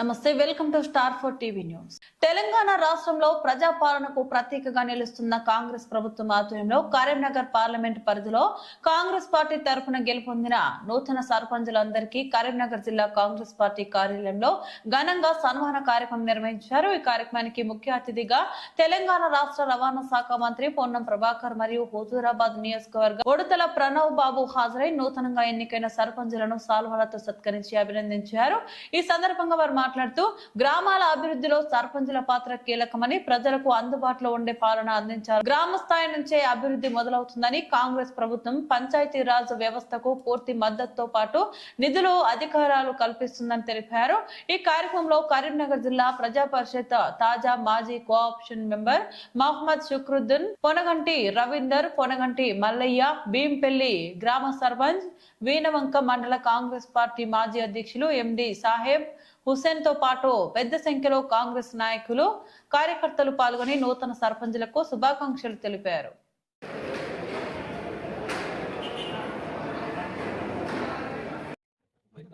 నమస్తే welcome to star four TV news. Telangana రాష్ట్రంలో ప్రజాపాలనకు ప్రత్యేకగా నిలుస్తున్న కాంగ్రెస్ ప్రభుత్వం ఆధ్వర్యంలో కరీంనగర్ పార్లమెంట్ పరిధిలో కాంగ్రెస్ పార్టీ తరఫున గెలుపొందిన నూతన సర్పంచులందరికీ కరీంనగర్ జిల్లా కాంగ్రెస్ పార్టీ కార్యాలయంలో ఘనంగా సన్మాన కార్యక్రమం నిర్వహించారు. ఈ కార్యక్రమానికి ముఖ్య అతిథిగా తెలంగాణ రాష్ట్ర రవాణా శాఖ మంత్రి పొన్నం ప్రభాకర్ మరియు హుజూరాబాద్ నియోజకవర్గ ఉడతల ప్రణవ్ బాబు హాజరై నూతనంగా ఎన్నికైన సర్పంచులను సాల్వలతో సత్కరించి అభినందించారు. ఈ సందర్భంగా వారు మాట్లాడుతూ గ్రామాల అభివృద్ధిలో సర్పంచుల పాత్ర కీలకమని ప్రజలకు అందుబాటులో ఉండే పాలన అందించారు. గ్రామ స్థాయి నుంచే అభివృద్ధి మొదలవుతుందని కాంగ్రెస్ ప్రభుత్వం పంచాయతీ రాజ్ వ్యవస్థకు పూర్తి మద్దతుతో పాటు నిధులు అధికారాలు కల్పిస్తుందని తెలిపారు. ఈ కార్యక్రమంలో కరీంనగర్ జిల్లా ప్రజా పరిషత్ తాజా మాజీ కోఆప్షన్ మెంబర్ మహమ్మద్ శుక్రుద్దీన్ పొనగంటి రవీందర్ పొనగంటి మల్లయ్య భీంపెల్లి గ్రామ సర్పంచ్ వీనవంక మండల కాంగ్రెస్ పార్టీ మాజీ అధ్యక్షులు ఎండి సాహెబ్ హుసేన్తో పాటు పెద్ద సంఖ్యలో కాంగ్రెస్ నాయకులు కార్యకర్తలు పాల్గొని నూతన సర్పంచులకు శుభాకాంక్షలు తెలిపారు.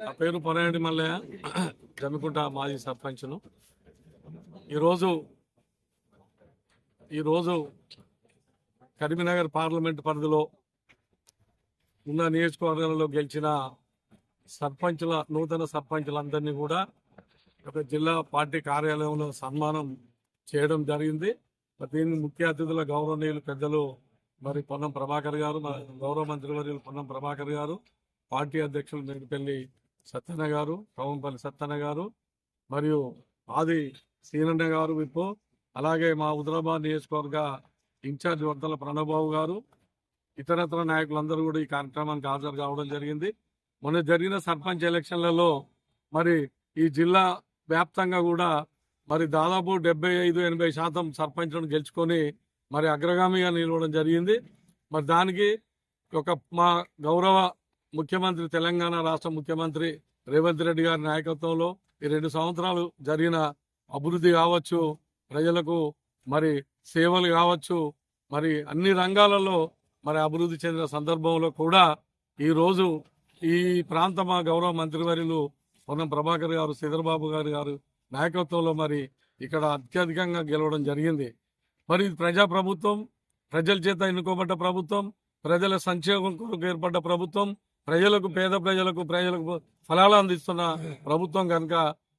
నా పేరు పొరయండి మల్లయ్య జమ్మికుంట మాజీ సర్పంచ్ను. ఈరోజు ఈరోజు కరీంనగర్ పార్లమెంట్ పరిధిలో ఉన్న నియోజకవర్గాలలో గెలిచిన సర్పంచ్ల నూతన సర్పంచ్లందరినీ కూడా ఒక జిల్లా పార్టీ కార్యాలయంలో సన్మానం చేయడం జరిగింది. దీన్ని ముఖ్య అతిథుల గౌరవనీయులు పెద్దలు మరి పొన్నం ప్రభాకర్ గారు మా గౌరవ మంత్రివర్యులు పొన్నం ప్రభాకర్ గారు పార్టీ అధ్యక్షులు మేడిపల్లి సత్యన్న గారు కవంపల్లి సత్యన్న గారు మరియు ఆది సీనన్న గారు విప్పు అలాగే మా హుదరాబాద్ నియోజకవర్గ ఇన్ఛార్జ్ వర్తల ప్రణబాబు గారు ఇతరత్ర నాయకులందరూ కూడా ఈ కార్యక్రమానికి హాజరు కావడం జరిగింది. మొన్న జరిగిన సర్పంచ్ ఎలక్షన్లలో మరి ఈ జిల్లా వ్యాప్తంగా కూడా మరి దాదాపు డెబ్బై ఐదు ఎనభై శాతం సర్పంచ్లను గెలుచుకొని మరి అగ్రగామిగా నిలవడం జరిగింది. మరి దానికి ఒక మా గౌరవ ముఖ్యమంత్రి తెలంగాణ రాష్ట్ర ముఖ్యమంత్రి రేవంత్ రెడ్డి గారి నాయకత్వంలో ఈ రెండు సంవత్సరాలు జరిగిన అభివృద్ధి కావచ్చు ప్రజలకు మరి సేవలు కావచ్చు మరి అన్ని రంగాలలో మరి అభివృద్ధి చెందిన సందర్భంలో కూడా ఈరోజు ఈ ప్రాంత మా గౌరవ మంత్రివర్యులు పొన్నం ప్రభాకర్ గారు శ్రీధరబాబు గారు గారు నాయకత్వంలో మరి ఇక్కడ అత్యధికంగా గెలవడం జరిగింది. మరి ప్రజా ప్రభుత్వం ప్రజల చేత ఎన్నుకోబడ్డ ప్రభుత్వం ప్రజల సంక్షేమం కొరకు ఏర్పడ్డ ప్రభుత్వం ప్రజలకు పేద ప్రజలకు ప్రజలకు ఫలాలు అందిస్తున్న ప్రభుత్వం కనుక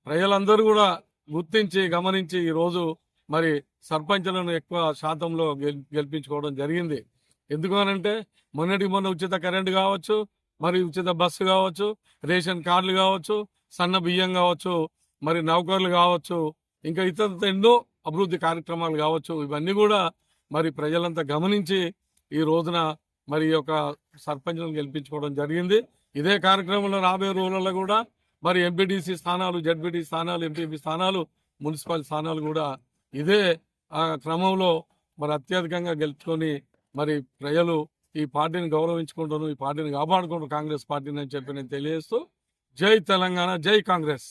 ప్రజలందరూ కూడా గుర్తించి గమనించి ఈ రోజు మరి సర్పంచులను ఎక్కువ శాతంలో గెల్- గెలిపించుకోవడం జరిగింది. ఎందుకు అనంటే మొన్నటి మొన్న ఉచిత కరెంటు కావచ్చు మరి ఉచిత బస్సు కావచ్చు రేషన్ కార్డులు కావచ్చు సన్న బియ్యం కావచ్చు మరి నౌకర్లు కావచ్చు ఇంకా ఇతర ఎన్నో అభివృద్ధి కార్యక్రమాలు కావచ్చు. ఇవన్నీ కూడా మరి ప్రజలంతా గమనించి ఈ రోజున మరి యొక్క సర్పంచ్లను గెలిపించుకోవడం జరిగింది. ఇదే కార్యక్రమంలో రాబోయే రోజులలో కూడా మరి ఎంపీటీసీ స్థానాలు జడ్పీటీ స్థానాలు ఎంపీపీ స్థానాలు మున్సిపల్ స్థానాలు కూడా ఇదే ఆ క్రమంలో మరి అత్యధికంగా గెలుచుకొని మరి ప్రజలు ఈ పార్టీని గౌరవించుకుంటాను ఈ పార్టీని కాపాడుకుంటాను కాంగ్రెస్ పార్టీని అని చెప్పి నేను తెలియజేస్తూ జై తెలంగాణ జై కాంగ్రెస్.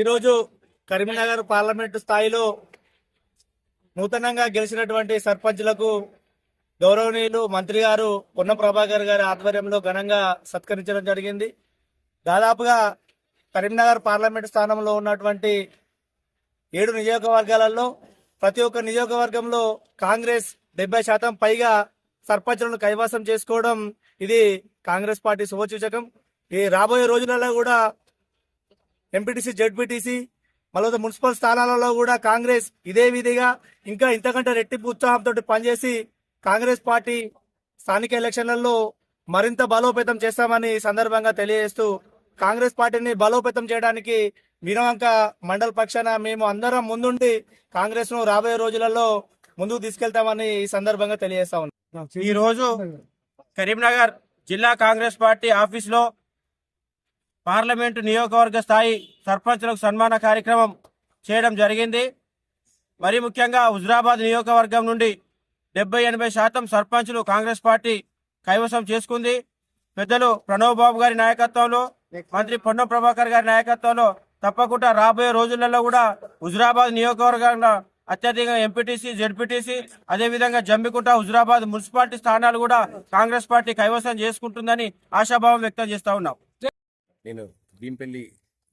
ఈరోజు కరీంనగర్ పార్లమెంటు స్థాయిలో నూతనంగా గెలిచినటువంటి సర్పంచ్లకు గౌరవనీయులు మంత్రి గారు పొన్న ప్రభాకర్ గారి ఆధ్వర్యంలో ఘనంగా సత్కరించడం జరిగింది. దాదాపుగా కరీంనగర్ పార్లమెంట్ స్థానంలో ఉన్నటువంటి ఏడు నియోజకవర్గాలలో ప్రతి ఒక్క నియోజకవర్గంలో కాంగ్రెస్ డెబ్బై శాతం పైగా సర్పంచులను కైవసం చేసుకోవడం ఇది కాంగ్రెస్ పార్టీ శుభసూచకం. ఈ రాబోయే రోజులలో కూడా ఎంపీటీసీ జెడ్పీటీసీ మళ్ళీ మున్సిపల్ స్థానాలలో కూడా కాంగ్రెస్ ఇదే విధిగా ఇంకా ఇంతకంటే రెట్టింపు ఉత్సాహంతో పనిచేసి కాంగ్రెస్ పార్టీ స్థానిక ఎలక్షన్లలో మరింత బలోపేతం చేస్తామని సందర్భంగా తెలియజేస్తూ కాంగ్రెస్ పార్టీని బలోపేతం చేయడానికి వినవంక మండల పక్షాన మేము అందరం ముందుండి కాంగ్రెస్ను రాబోయే రోజులలో ముందుకు తీసుకెళ్తామని ఈ సందర్భంగా తెలియజేస్తా ఉన్నాం. ఈ రోజు కరీంనగర్ జిల్లా కాంగ్రెస్ పార్టీ ఆఫీసులో పార్లమెంటు నియోజకవర్గ స్థాయి సర్పంచులకు సన్మాన కార్యక్రమం చేయడం జరిగింది. మరి ముఖ్యంగా హుజరాబాద్ నియోజకవర్గం నుండి డెబ్బై ఎనభై శాతం సర్పంచులు కాంగ్రెస్ పార్టీ కైవసం చేసుకుంది. పెద్దలు ప్రణవ్ బాబు గారి నాయకత్వంలో మంత్రి పొన్నం ప్రభాకర్ గారి నాయకత్వంలో తప్పకుండా రాబోయే రోజులలో కూడా హుజరాబాద్ నియోజకవర్గంలో అత్యధికంగా ఎంపీటీసీ జెడ్పీటీసీ అదేవిధంగా జమ్మికుంట హుజరాబాద్ మున్సిపాలిటీ స్థానాలు కూడా కాంగ్రెస్ పార్టీ కైవసం చేసుకుంటుందని ఆశాభావం వ్యక్తం చేస్తా ఉన్నాం. నేను భీంపల్లి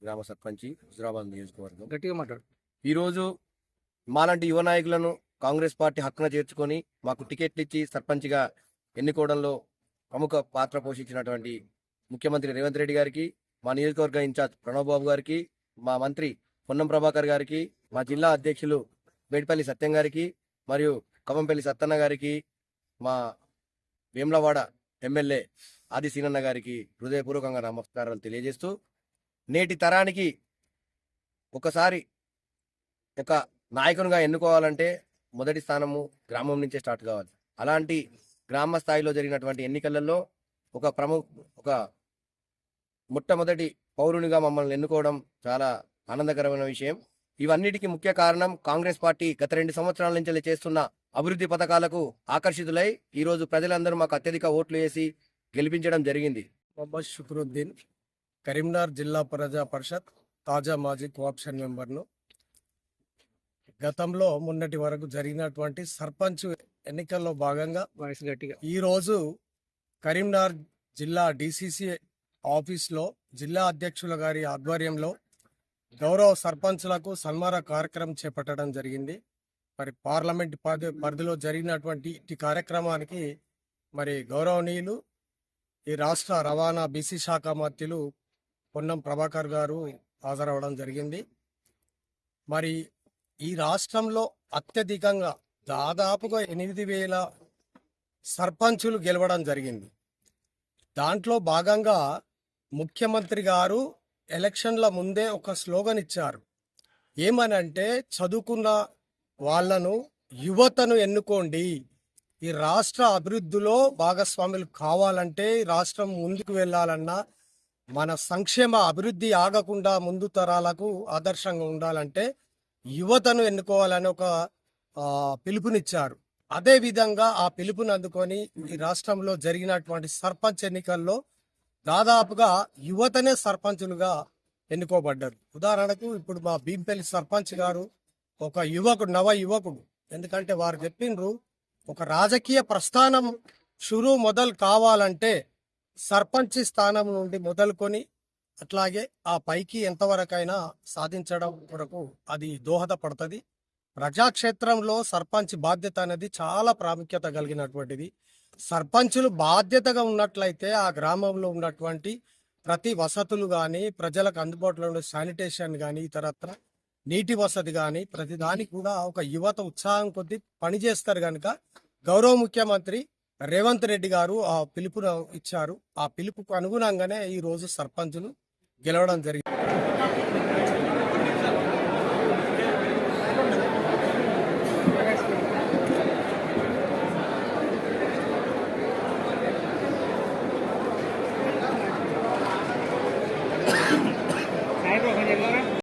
గ్రామ సర్పంచి హుజరాబాద్ నియోజకవర్గం. గట్టిగా మాట్లాడు. ఈరోజు మాలాంటి యువ నాయకులను కాంగ్రెస్ పార్టీ హక్కున చేర్చుకొని మాకు టికెట్లు ఇచ్చి సర్పంచ్గా ఎన్నుకోవడంలో ప్రముఖ పాత్ర పోషించినటువంటి ముఖ్యమంత్రి రేవంత్ రెడ్డి గారికి మా నియోజకవర్గ ఇన్ఛార్జ్ ప్రణవ్ బాబు గారికి మా మంత్రి పొన్నం ప్రభాకర్ గారికి మా జిల్లా అధ్యక్షులు మేడిపల్లి సత్యం గారికి మరియు కవంపల్లి సత్తన్న గారికి మా వేమ్లవాడ ఎమ్మెల్యే ఆది సీనన్న గారికి హృదయపూర్వకంగా నమస్కారాలు తెలియజేస్తూ నేటి తరానికి ఒకసారి ఒక నాయకునిగా ఎన్నుకోవాలంటే మొదటి స్థానము గ్రామం నుంచే స్టార్ట్ కావాలి. అలాంటి గ్రామ స్థాయిలో జరిగినటువంటి ఎన్నికలలో ఒక ప్రముఖ ఒక మొట్టమొదటి పౌరునిగా మమ్మల్ని ఎన్నుకోవడం చాలా ఆనందకరమైన విషయం. ఇవన్నిటికీ ముఖ్య కారణం కాంగ్రెస్ పార్టీ గత రెండు సంవత్సరాల నుంచి చేస్తున్న అభివృద్ధి పథకాలకు ఆకర్షితులై ఈ రోజు ప్రజలందరూ మాకు అత్యధిక ఓట్లు వేసి గెలిపించడం జరిగింది. మొహమ్మద్ షుక్రుద్దీన్ కరీంనగర్ జిల్లా ప్రజా పరిషత్ తాజా మాజీ కోఆప్షన్ మెంబర్ను. గతంలో మొన్నటి వరకు జరిగినటువంటి సర్పంచ్ ఎన్నికల్లో భాగంగా ఈ రోజు కరీంనగర్ జిల్లా డిసిసి ఆఫీస్లో జిల్లా అధ్యక్షుల గారి ఆధ్వర్యంలో గౌరవ సర్పంచ్లకు సన్మాన కార్యక్రమం చేపట్టడం జరిగింది. మరి పార్లమెంట్ పరిధిలో జరిగినటువంటి ఈ కార్యక్రమానికి మరి గౌరవనీయులు ఈ రాష్ట్ర రవాణా బీసీ శాఖ మంత్రులు పొన్నం ప్రభాకర్ గారు హాజరవడం జరిగింది. మరి ఈ రాష్ట్రంలో అత్యధికంగా దాదాపుగా ఎనిమిది వేల సర్పంచులు గెలవడం జరిగింది. దాంట్లో భాగంగా ముఖ్యమంత్రి గారు ఎలక్షన్ల ముందే ఒక స్లోగన్ ఇచ్చారు. ఏమనంటే చదువుకున్న వాళ్ళను యువతను ఎన్నుకోండి. ఈ రాష్ట్ర అభివృద్ధిలో భాగస్వాములు కావాలంటే ఈ రాష్ట్రం ముందుకు వెళ్ళాలన్నా మన సంక్షేమ అభివృద్ధి ఆగకుండా ముందు తరాలకు ఆదర్శంగా ఉండాలంటే యువతను ఎన్నుకోవాలని ఒక పిలుపునిచ్చారు. అదేవిధంగా ఆ పిలుపుని అందుకొని ఈ రాష్ట్రంలో జరిగినటువంటి సర్పంచ్ ఎన్నికల్లో దాదాపుగా యువతనే సర్పంచులుగా ఎన్నుకోబడ్డారు. ఉదాహరణకు ఇప్పుడు మా భీంపల్లి సర్పంచ్ గారు ఒక యువకుడు నవ యువకుడు. ఎందుకంటే వారు చెప్పిండ్రు ఒక రాజకీయ ప్రస్థానం షురు మొదలు కావాలంటే సర్పంచ్ స్థానం నుండి మొదలుకొని అట్లాగే ఆ పైకి ఎంతవరకైనా సాధించడం కొరకు అది దోహదపడుతుంది. ప్రజాక్షేత్రంలో సర్పంచ్ బాధ్యత అనేది చాలా ప్రాముఖ్యత కలిగినటువంటిది. సర్పంచులు బాధ్యతగా ఉన్నట్లయితే ఆ గ్రామంలో ఉన్నటువంటి ప్రతి వసతులు కానీ ప్రజలకు అందుబాటులో ఉండే శానిటేషన్ కానీ ఇతరత్ర నీటి వసతి కానీ ప్రతి దానికి కూడా ఒక యువత ఉత్సాహం కొద్దీ పనిచేస్తారు కనుక గౌరవ ముఖ్యమంత్రి రేవంత్ రెడ్డి గారు ఆ పిలుపును ఇచ్చారు. ఆ పిలుపుకు అనుగుణంగానే ఈ రోజు సర్పంచులు గెలవడం జరిగింది.